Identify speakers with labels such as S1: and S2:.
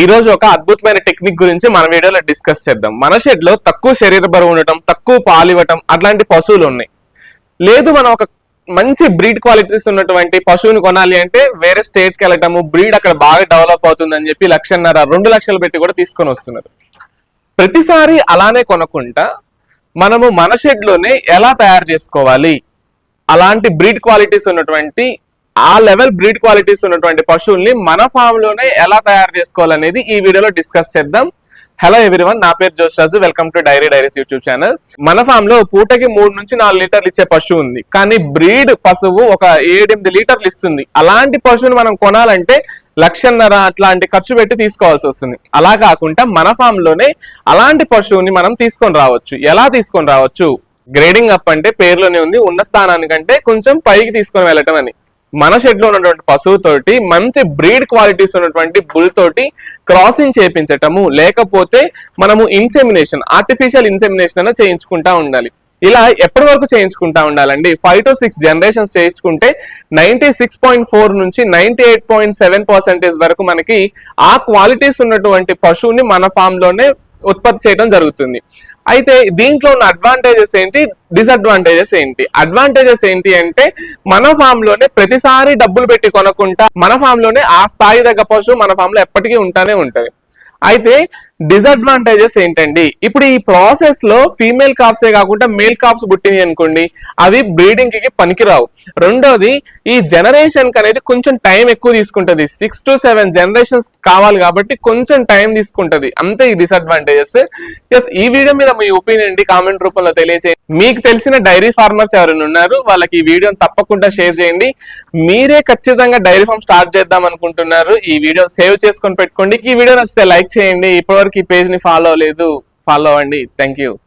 S1: ఈ రోజు ఒక అద్భుతమైన టెక్నిక్ గురించి మన వీడియోలో డిస్కస్ చేద్దాం. మన షెడ్లో తక్కువ శరీర బరువు ఉండటం తక్కువ పాలు ఇవ్వటం అట్లాంటి పశువులు ఉన్నాయి. లేదు మనం ఒక మంచి బ్రీడ్ క్వాలిటీస్ ఉన్నటువంటి పశువుని కొనాలి అంటే వేరే స్టేట్కి వెళ్ళటము బ్రీడ్ అక్కడ బాగా డెవలప్ అవుతుందని చెప్పి లక్షన్నర రెండు లక్షలు పెట్టి కూడా తీసుకొని వస్తున్నారు. ప్రతిసారి అలానే కొనకుండా మనము మన షెడ్లోనే ఎలా తయారు చేసుకోవాలి? అలాంటి బ్రీడ్ క్వాలిటీస్ ఉన్నటువంటి ఆ లెవెల్ బ్రీడ్ క్వాలిటీస్ ఉన్నటువంటి పశువుల్ని మన ఫామ్లోనే ఎలా తయారు చేసుకోవాలనేది ఈ వీడియోలో డిస్కస్ చేద్దాం. హలో ఎవ్రీవన్ నా పేరు Joshraju. Welcome to dairy diaries YouTube channel మన ఫామ్లో పూటకి మూడు నుంచి నాలుగు లీటర్లు ఇచ్చే పశువు ఉంది. కానీ బ్రీడ్ పశువు ఒక ఏడెనిమిది లీటర్లు ఇస్తుంది. అలాంటి పశువుని మనం కొనాలంటే లక్షన్నర అట్లాంటి ఖర్చు పెట్టి తీసుకోవాల్సి వస్తుంది. అలా కాకుండా మన ఫామ్లోనే అలాంటి పశువుని మనం తీసుకొని రావచ్చు. ఎలా తీసుకొని రావచ్చు? గ్రేడింగ్ అప్ అంటే పేరులోనే ఉంది. ఉన్న స్థానానికంటే కొంచెం పైకి తీసుకొని వెళ్ళటం అని. మన షెడ్లో ఉన్నటువంటి పశువుతోటి మంచి బ్రీడ్ క్వాలిటీస్ ఉన్నటువంటి బుల్ తోటి క్రాసింగ్ చేపించటము లేకపోతే మనము ఇన్సెమినేషన్ ఆర్టిఫిషియల్ ఇన్సెమినేషన్ అనేది చేయించుకుంటా ఉండాలి. ఇలా ఎప్పటి వరకు చేయించుకుంటా ఉండాలండి? ఫైవ్ టు సిక్స్ జనరేషన్స్ చేయించుకుంటే నైన్టీ సిక్స్ పాయింట్ ఫోర్ నుంచి ninety eight point seven percentage వరకు మనకి ఆ క్వాలిటీస్ ఉన్నటువంటి పశువుని మన ఫామ్లోనే ఉత్పత్తి చేయడం జరుగుతుంది. అయితే దీంట్లో ఉన్న అడ్వాంటేజెస్ ఏంటి? డిసడ్వాంటేజెస్ ఏంటి? అడ్వాంటేజెస్ ఏంటి అంటే మన ఫామ్లోనే ప్రతిసారి డబ్బులు పెట్టి కొనకుండా మన ఫామ్లోనే ఆ స్థాయి దగ్గర పశువు మన ఫామ్లో ఎప్పటికీ ఉంటానే ఉంటది. అయితే డిసడ్వాంటేజెస్ ఏంటండి? ఇప్పుడు ఈ ప్రాసెస్లో ఫీమేల్ కాప్సే కాకుండా మేల్ కాప్స్ పుట్టినాయి అనుకోండి అవి బ్రీడింగ్కి పనికిరావు. రెండోది ఈ జనరేషన్ అనేది కొంచెం టైం ఎక్కువ తీసుకుంటది. సిక్స్ టు సెవెన్ జనరేషన్స్ కావాలి కాబట్టి కొంచెం టైం తీసుకుంటది. అంతే ఈ డిసడ్వాంటేజెస్ ఎస్ ఈ వీడియో మీద మీ ఒపీనియన్ కామెంట్ రూపంలో తెలియజేయండి మీకు తెలిసిన డైరీ ఫార్మర్స్ ఎవరైనా ఉన్నారు వాళ్ళకి ఈ వీడియోని తప్పకుండా షేర్ చేయండి. మీరే ఖచ్చితంగా డైరీ ఫార్మ్ స్టార్ట్ చేద్దాం అనుకుంటున్నారు. ఈ వీడియో సేవ్ చేసుకొని పెట్టుకోండి. ఈ వీడియో నచ్చితే లైక్ చేయండి. ఇప్పటివరకు ఈ పేజ్ని ఫాలో అవ్వలేదు ఫాలో అవ్వండి. Thank you